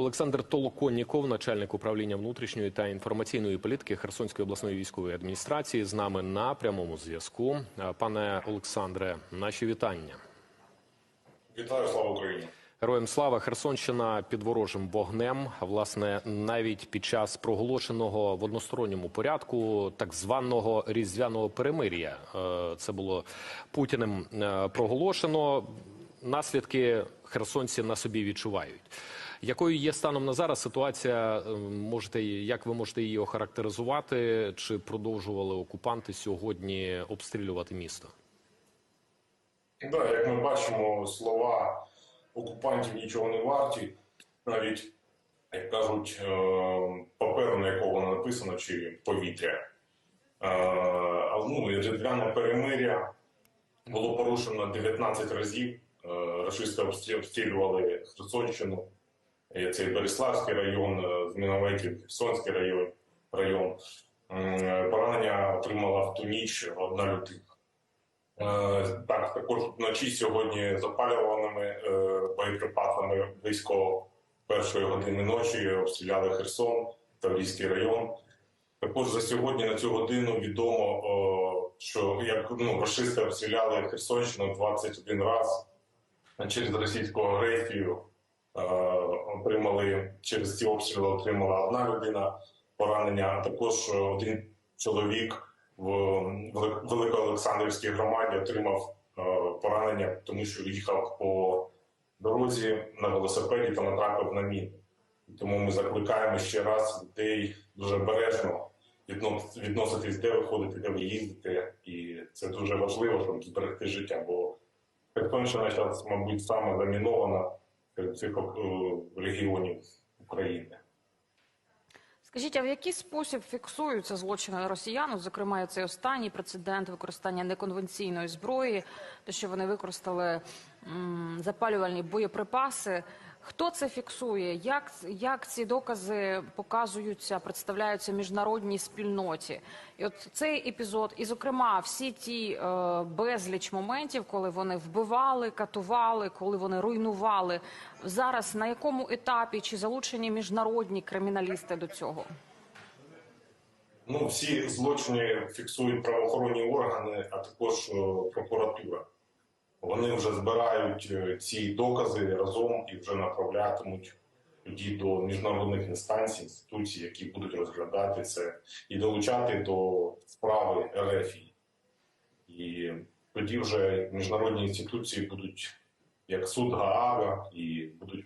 Олександр Толоконніков, начальник управління внутрішньої та інформаційної політики Херсонської обласної військової адміністрації, з нами на прямому зв'язку. Е, Пане Олександре, наші вітання. Вітаю, слава Україні! Героям слава Херсонщина під ворожим вогнем. Власне, навіть під час проголошеного в односторонньому порядку так званого різдвяного перемир'я. е, Це було Путіним е, проголошено. Наслідки херсонці на собі відчувають. Якою є станом на зараз ситуація? е, Можете як ви можете її охарактеризувати? Чи продовжували окупанти сьогодні обстрілювати місто? Да, як ми бачимо, слова окупантів нічого не варті, навіть як кажуть, е, паперу, на якого написано, чи повітря. Е, А ну, різдвяне перемиря було порушено 19 разів. Е, Рашисти обстрілювали Херсонщину, і цей Береславський район, е, з мінометів, Херсонський район. район. М, Поранення отримала в ту ніч одна людина. Е, Так, також вночі сьогодні запалюваними е, боєприпасами близько першої години ночі обстріляли Херсон та Львівський район. Також за сьогодні на цю годину відомо, що як ну, рашисти обстріляли Херсонщину 21 раз через російську агресію. Е, Отримали через ці обстріли отримала одна людина поранення, а також один чоловік в Великоолександрівській громаді отримав е, поранення, тому що їхав по дорозі на велосипеді та натрапив на міну. Тому ми закликаємо ще раз людей дуже бережно відноситись, де ви ходите, де ви їздите, і це дуже важливо, щоб зберегти життя. Бо Херсонщина зараз, мабуть, саме замінована цих е, регіонів України. Скажіть, а в який спосіб фіксуються злочини росіян? Зокрема, цей останній прецедент використання неконвенційної зброї, те, що вони використали запалювальні боєприпаси. Хто це фіксує? Як, як ці докази показуються, представляються міжнародній спільноті? І от цей епізод, і зокрема, всі ті е, безліч моментів, коли вони вбивали, катували, коли вони руйнували. Зараз на якому етапі чи залучені міжнародні криміналісти до цього? Ну, всі злочини фіксують правоохоронні органи, а також е, прокуратура. Вони вже збирають е, ці докази разом і вже направлятимуть тоді до міжнародних інстанцій, інституцій, які будуть розглядати це і долучати до справи РФ. І тоді вже міжнародні інституції будуть як суд Гаага і будуть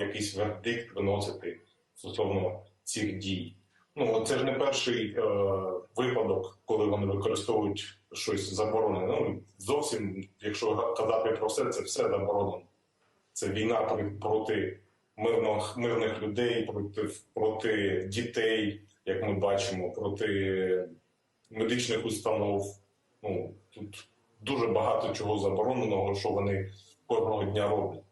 якийсь вердикт виносити стосовно цих дій. Ну, це ж не перший е, випадок, коли вони використовують щось заборонене. Ну, зовсім, якщо казати про все, це все заборонено. Це війна проти мирних, мирних людей, проти, проти дітей, як ми бачимо, проти медичних установ. Ну, тут дуже багато чого забороненого, що вони кожного дня роблять.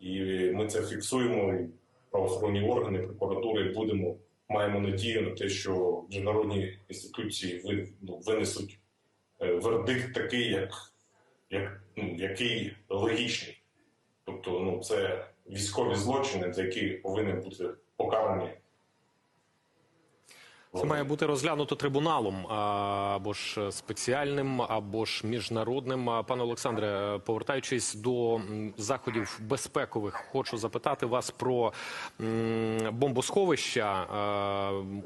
І ми це фіксуємо, і правоохоронні органи, прокуратури будемо маємо надію на те, що міжнародні інституції ну, винесуть вердикт такий, як, як, ну, який логічний. Тобто, ну, це військові злочини, за які повинні бути покарані. Це має бути розглянуто трибуналом або ж спеціальним, або ж міжнародним. Пане Олександре, повертаючись до заходів безпекових, хочу запитати вас про бомбосховища.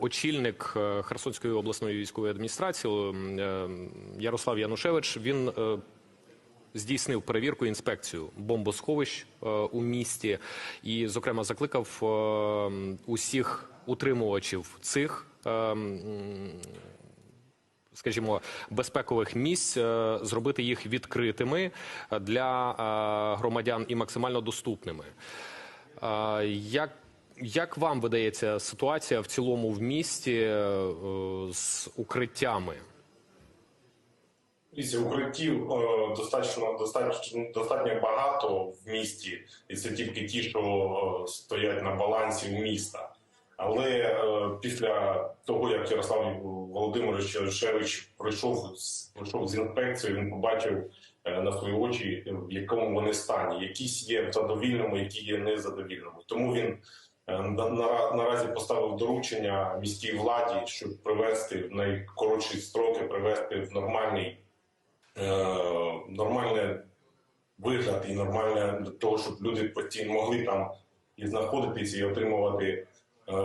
Очільник е, Херсонської обласної військової адміністрації е, Ярослав Янушевич він. Здійснив перевірку інспекцію бомбосховищ е, у місті і, зокрема, закликав е, усіх утримувачів цих, е, скажімо, безпекових місць зробити їх відкритими для громадян і максимально доступними. Як як вам видається ситуація в цілому в місті з укриттями? Дивіться, укриттів е, достатньо, достатньо, достатньо багато в місті, і це тільки ті, що е, стоять на балансі міста. Але е, після того, як Ярослав Володимирович Ярошевич прийшов, прийшов з інспекцією, він побачив на свої очі, в якому вони стані. Якісь є задовільними, які є незадовільними. Тому він на- на- наразі поставив доручення міській владі, щоб привести в найкоротші строки, привести в нормальний, е, нормальне вигляд і нормальне для того, щоб люди постійно могли там і знаходитися, і отримувати е,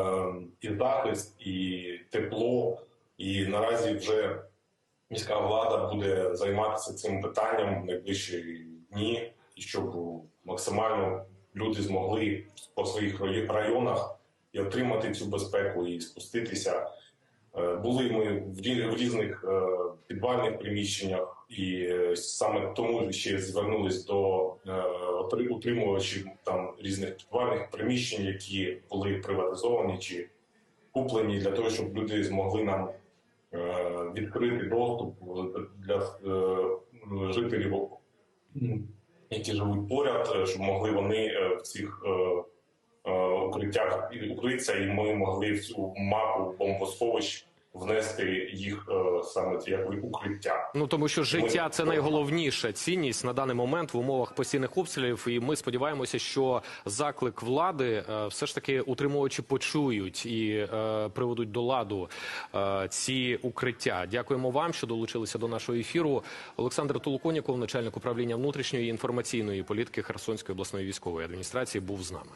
і захист, і тепло. І наразі вже міська влада буде займатися цим питанням в найближчі дні, і щоб максимально люди змогли по своїх районах і отримати цю безпеку і спуститися. Е, Були ми в різних е, підвальних приміщеннях, і е, саме тому ще звернулись до утримувачів там різних підвальних приміщень, які були приватизовані чи куплені для того, щоб люди змогли нам відкрити доступ для жителів, які живуть поряд, щоб могли вони в цих укриттях і укритися, і ми могли в цю мапу бомбосховищ внести їх е, саме як укриття. Ну тому що життя це найголовніша цінність на даний момент в умовах постійних обстрілів. І ми сподіваємося, що заклик влади е, все ж таки утримувачі почують і е, приведуть до ладу е, ці укриття. Дякуємо вам, що долучилися до нашого ефіру. Олександр Толоконіков, начальник управління внутрішньої інформаційної політики Херсонської обласної військової адміністрації, був з нами.